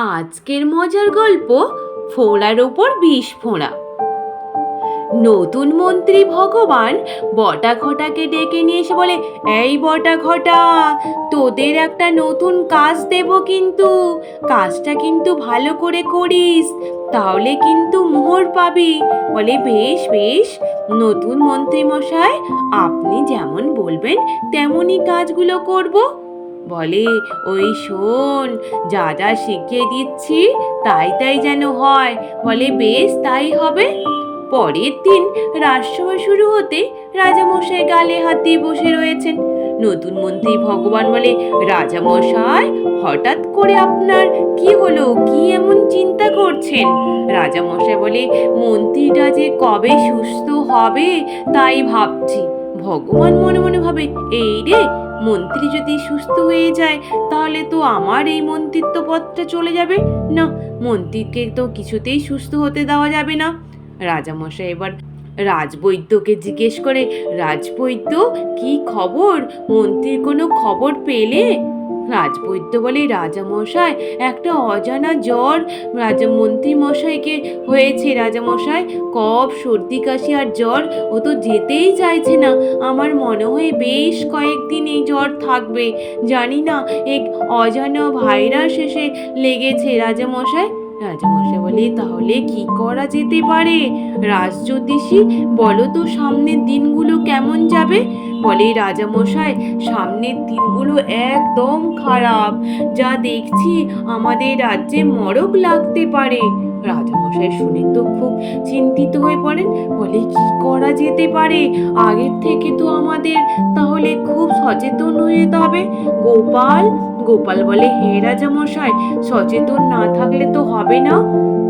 আজকের মজার গল্প ফোঁড়ার ওপর বিষ ফোঁড়া। নতুন মন্ত্রী ভগবান বটা ঘটাকে ডেকে নিয়ে এসে বলে, এই বটা ঘটা, তোদের একটা নতুন কাজ দেব কিন্তু, কাজটা কিন্তু ভালো করে করিস, তাহলে কিন্তু মোহর পাবি। বলে বেশ বেশ, নতুন মন্ত্রী মশাই, আপনি যেমন বলবেন, তেমনই কাজগুলো করব। বলে, ওই শোন, যা যা শিখিয়ে দিচ্ছি তাই তাই যেন হয়। বলে, বেশ, তাই হবে। পরের দিন রাজসভা শুরু হতে রাজামশাই গালে হাত দিয়ে বসে রয়েছেন। নতুন মন্ত্রী ভগবান বলে, রাজামশাই, হঠাৎ করে আপনার কি হলো? কি এমন চিন্তা করছেন? রাজামশাই বলে, মন্ত্রীটা যে কবে সুস্থ হবে তাই ভাবছি। ভগবান মনে মনে ভাবে, এই রে মন্ত্রী যদি সুস্থ হয়ে যায়, তাহলে তো আমার এই মন্ত্রিত্ব পদটা চলে যাবে। না, মন্ত্রীকে তো কিছুতেই সুস্থ হতে দেওয়া যাবে না। রাজামশাই এবার রাজবৈদ্যকে জিজ্ঞেস করে, রাজবৈদ্য, কি খবর? মন্ত্রীর কোনো খবর পেলে? রাজবৈদ্য বলে রাজামশাই, একটা অজানা জ্বর। রাজা মন্ত্রী মশাইকে হয়েছে রাজামশাই, কফ, সর্দি, কাশি আর জ্বর। ও তো যেতেই চাইছে না। আমার মনে হয় বেশ কয়েকদিন এই জ্বর থাকবে। জানি না, এক অজানা ভাইরাস এসে লেগেছে রাজামশাই। রাজামশাই বলে, তাহলে কি করা যেতে পারে? রাজজ্যোতিষী, বলো তো সামনের দিনগুলো কেমন যাবে? বলে রাজামশাই, সামনের দিনগুলো একদম খারাপ। যা দেখছি আমাদের রাজ্যে মরক লাগতে পারে। রাজামশাই শুনে তো খুব চিন্তিত হয়ে পড়েন। বলে, কি করা যেতে পারে? আগের থেকে তো আমাদের তাহলে খুব সচেতন হয়ে যেতে হবে। গোপাল গোপাল বলে, হে রাজামশাই, সচেতন না থাকলে তো হবে না।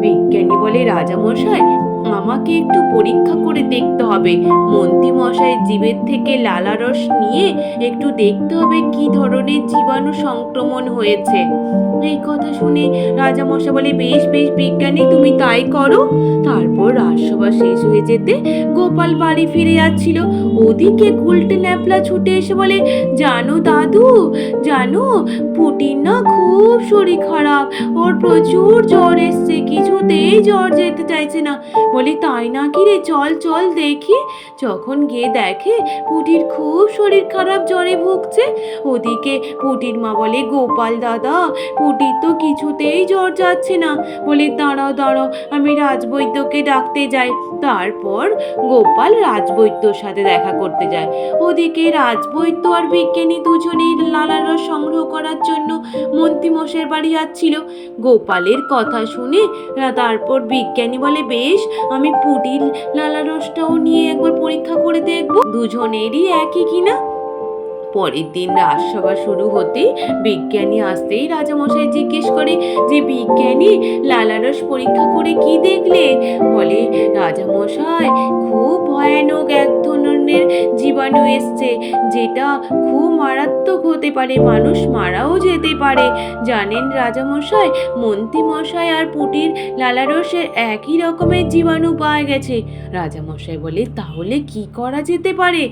বিজ্ঞানী বলে, রাজামশাই আমাকে একটু পরীক্ষা করে দেখতে হবে। মন্ত্রী মশাই জীবের থেকে লালারস নিয়ে একটু দেখতে হবে কি ধরনের জীবাণু সংক্রমণ হয়েছে। এই কথা শুনে রাজামশাই বলে, বেশ বেশ, বিজ্ঞানী, তুমি তাই করো। তারপর রাজসভা শেষ হয়ে যেতে গোপাল বাড়ি ফিরে যাচ্ছিল। ওদিকে গুলটে ন্যাপলা ছুটে এসে বলে, জানো দাদু, জানো পুটির না খুব শরীর খারাপ। ওর প্রচুর জ্বর এসছে, কিছুতেই জ্বর যেতে চাইছে না। বলি, তাই না কি রে? চল চল দেখি। যখন গিয়ে দেখে, পুটির খুব শরীর খারাপ জ্বরে ভুগছে। ওদিকে পুটির মা বলে, গোপাল দাদা, পুটির তো কিছুতেই জ্বর যাচ্ছে না। বলে, দাঁড়াও দাঁড়াও, আমি রাজবৈদ্যকে ডাকতে যাই। তারপর গোপাল রাজবৈদ্যর সাথে দেখা করতে যায়। ওদিকে রাজবৈদ্য আর বিজ্ঞানী দুজনেই লালার রস সংগ্রহ করার জন্য মন্ত্রী মন্ত্রীমশাইয়ের বাড়ি যাচ্ছিল। গোপালের কথা শুনে তারপর বিজ্ঞানী বলে, বেশ, আমি পুটির লালা রসটাও নিয়ে একবার পরীক্ষা করে দেখব। দুজনেরই একই কিনা পরের দিন রাজসভা শুরু হতেই বিজ্ঞানী আসতেই রাজামশাই জিজ্ঞেস করে, যে বিজ্ঞানী লালারস পরীক্ষা করে কি দেখলে? বলে রাজামশাই খুব ভয়ানক এক ধরনের জীবাণু এসছে, যেটা খুব মারাত্মক হতে পারে, মানুষ মারাও যেতে পারে। জানেন রাজামশাই, মন্ত্রীমশাই আর পুটির লালারসের একই রকমের জীবাণু পাওয়া গেছে। রাজামশাই বলে, তাহলে কি করা যেতে পারে?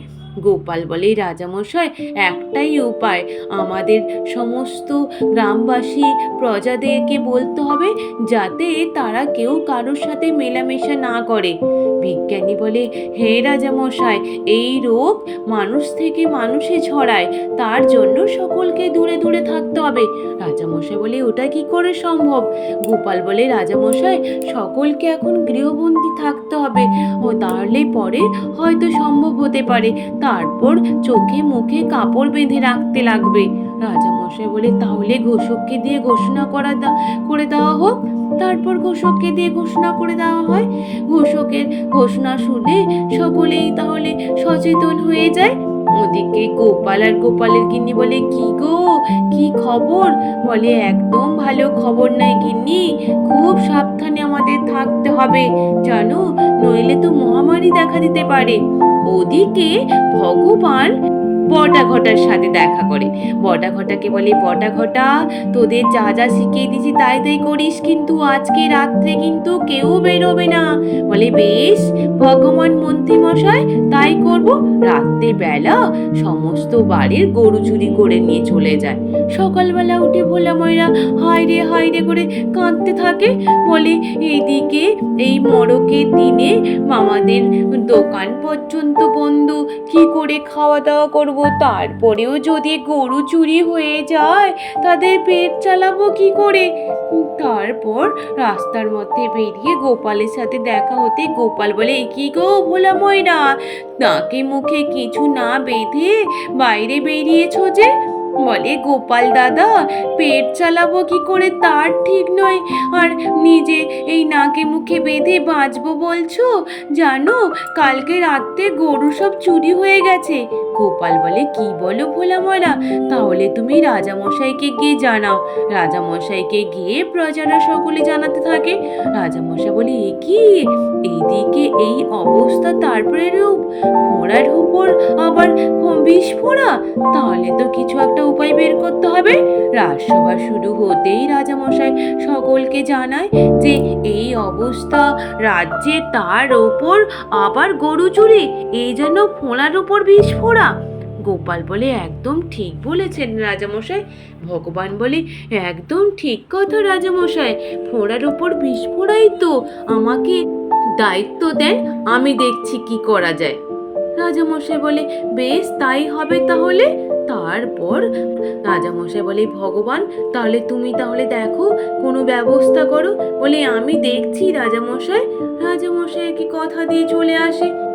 গোপাল বলে রাজামশাই, একটাই উপায়। আমাদের সমস্ত গ্রামবাসী প্রজাদেরকে বলতে হবে যাতে তারা কেউ কারোর সাথে মেলামেশা না করে। বিজ্ঞানী বলে, হে রাজামশাই, এই রোগ মানুষ থেকে মানুষে ছড়ায়, তার জন্য সকলকে দূরে দূরে থাকতে হবে। রাজামশাই বলে, ওটা কি করে সম্ভব? গোপাল বলে, রাজামশাই, সকলকে এখন গৃহবন্দী থাকতে হবে। ও তাহলে পরে হয়তো সম্ভব হতে পারে। তারপর চোখে মুখে কাপড় বেঁধে রাখতে লাগবে। রাজামশাই বলে, তাহলে ঘোষককে দিয়ে ঘোষণা করা করে দেওয়া হোক। তারপর ঘোষককে দিয়ে ঘোষণা করে দেওয়া হয়। ঘোষকের ঘোষণা শুনে সকলেই তাহলে সচেতন হয়ে যায়। ওদিকে গোপাল আর গোপালের গিন্নি বলে, কি গো, কি খবর? বলে, একদম ভালো খবর নাই গিন্নি। খুব সাবধানে আমাদের থাকতে হবে। জানো, নইলে তো মহামারী দেখা দিতে পারে। ওদিকে ভগবান বটা ঘটার সাথে দেখা করে। বটা ঘটাকে বলে বটা ঘটা তোদের যা যা শিখিয়ে দিয়েছি তাই তাই করিস, কিন্তু আজকে রাত্রে কিন্তু কেউ বেরোবে না। বলে, বেশ, ভগবান মন্ত্রী মশাই তাই করব। রাত্রে বেলা সমস্ত বাড়ির গরু চুরি করে নিয়ে চলে যায়। সকালবেলা উঠে ভোলা ময়রা, হায় রে হায় রে করে কাঁদতে থাকে। বলে, এইদিকে, এই মরকের দিনে মামাদের দোকান পর্যন্ত বন্ধ, কি করে খাওয়া দাওয়া করব? তারপরেও যদি গরু চুরি হয়ে যায়, তাদের পেট চালাবো কি করে? তারপর রাস্তার মধ্যে বেরিয়ে গোপালের সাথে দেখা হতে গোপাল বলে কি গো ভোলা ময়রা? নাকে মুখে কিছু না বেঁধে বাইরে বেরিয়েছ যে? বলে, গোপাল দাদা, পেট চালাবো কি করে? তার ঠিক নয়। আর নিজে এই নাকে মুখে বেঁধে বাঁচবো বলছো? জানো, কালকে রাত্রে গরু সব চুরি হয়ে গেছে। গোপাল বলে, কি বলো ভোলা ময়রা তাহলে তুমি রাজামশাইকে গিয়ে জানাও। রাজামশাইকে গিয়ে প্রজারা সকলে জানাতে থাকে। রাজামশাই বলে, এ কি? এইদিকে এই অবস্থা তারপরে রূপ? ফোড়ার উপর আবার বিষ ফোড়া তাহলে তো কিছু একটা উপায় বের করতে হবে। রাজসভা শুরু হতেই রাজামশাই সকলকে জানায় যে, এই অবস্থা রাজ্যে তার ওপর আবার গরু চুরি, এই জন্য ফোড়ার উপর বিষ ফোড়া গোপাল বলে, একদম ঠিক বলেছেন রাজামশাই। ভগবান বলে, একদম ঠিক কথা রাজামশাই। ফোড়ার উপর বিষ ফোড়াই তো আমাকে দায়িত্ব দেন। আমি দেখছি কি করা যায়। রাজামশাই বলে, বেশ, তাই হবে তাহলে। তারপর রাজামশাই বলে, ভগবান, তাহলে তুমি তাহলে দেখো, কোনো ব্যবস্থা করো। বলে, আমি দেখছি রাজামশাই। রাজামশাই কি কথা দিয়ে চলে আসে।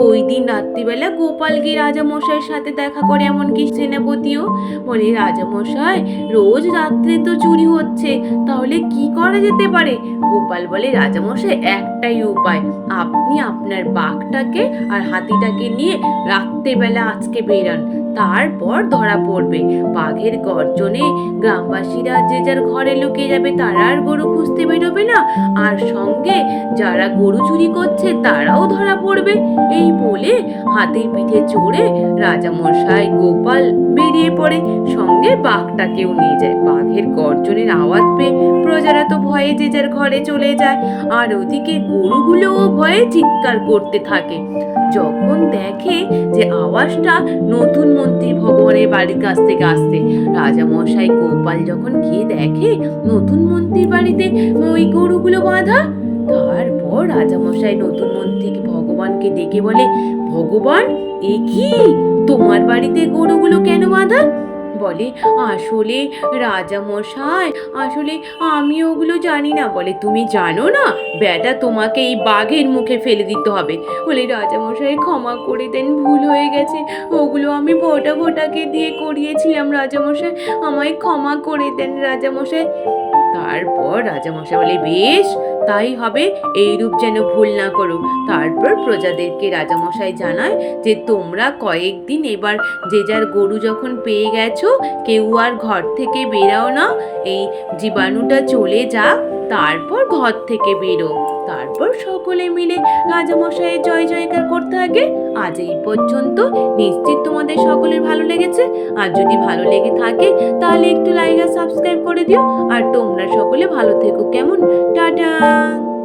ওই দিন রাত্রিবেলা গোপাল গিয়ে রাজামশাইয়ের সাথে দেখা করে এমনকি সেনাপতিও বলে, রাজামশাই, রোজ রাত্রে তো চুরি হচ্ছে, তাহলে কি করা যেতে পারে? গোপাল বলে, রাজামশাই, একটাই উপায়। আপনি আপনার বাঘটাকে আর হাতিটাকে নিয়ে রাত্রেবেলা আজকে বেরান। তারপর ধরা পড়বে। বাঘের গর্জনে গ্রামবাসীরা যে যার ঘরে লুকিয়ে যাবে তারা আর গরু খুঁজতে বেরোবে না। আর সঙ্গে যারা গরু চুরি করছে তারাও ধরা পড়বে। এই বলে হাতের পিঠে চড়ে রাজামশাই গোপাল বেরিয়ে পড়ে। সঙ্গে বাঘটাকেও নিয়ে যায়। বাঘের গর্জনের আওয়াজ পেয়ে প্রজারা তো ভয়ে যে যার ঘরে চলে যায়। আর ওদিকে গরুগুলোও ভয়ে চিৎকার করতে থাকে। যখন দেখে যে আওয়াজটা নতুন মন্ত্রী ভগবানের বাড়ির কাছ থেকে আসছে। রাজা মশাই গোপাল যখন গিয়ে দেখে, নতুন মন্ত্রীর বাড়িতে ওই গরুগুলো বাঁধা রাজামশাই নতুন মন্ত্রীকে ভগবানকে ডেকে বলে, ভগবান, এ কি? তোমার বাড়িতে গরুগুলো কেন বাঁধা? বলে, আসলে রাজামশাই, আসলে আমি ওগুলো জানি না। বলে, তুমি জানো না? বেটা তোমাকে এই বাঘের মুখে ফেলে দিতে হবে। বলে, রাজামশাই, ক্ষমা করে দেন, ভুল হয়ে গেছে। ওগুলো আমি ভোটা ভোটাকে দিয়ে করিয়েছিলাম, রাজামশাই। আমায় ক্ষমা করে দেন, রাজামশাই। তারপর রাজামশাই বলে, বেশ তাই হবে এই রূপ যেন ভুল না করো। তারপর প্রজাদেরকে রাজামশাই জানায় যে, তোমরা কয়েকদিন এবার যে যার গরু যখন পেয়ে গেছো, কেউ আর ঘর থেকে বেরাও না। এই জীবাণুটা চলে যাক, তারপর ঘর থেকে বেরো। তারপর সকলে মিলে রাজামশাইয়ের জয় জয়কার করতে থাকে। আজ এই পর্যন্ত। নিশ্চিত তোমাদের সকলের ভালো লেগেছে। আর যদি ভালো লেগে থাকে, তাহলে একটু লাইক আর সাবস্ক্রাইব করে দিও। আর তোমরা সকলে ভালো থেকো কেমন? টাটা!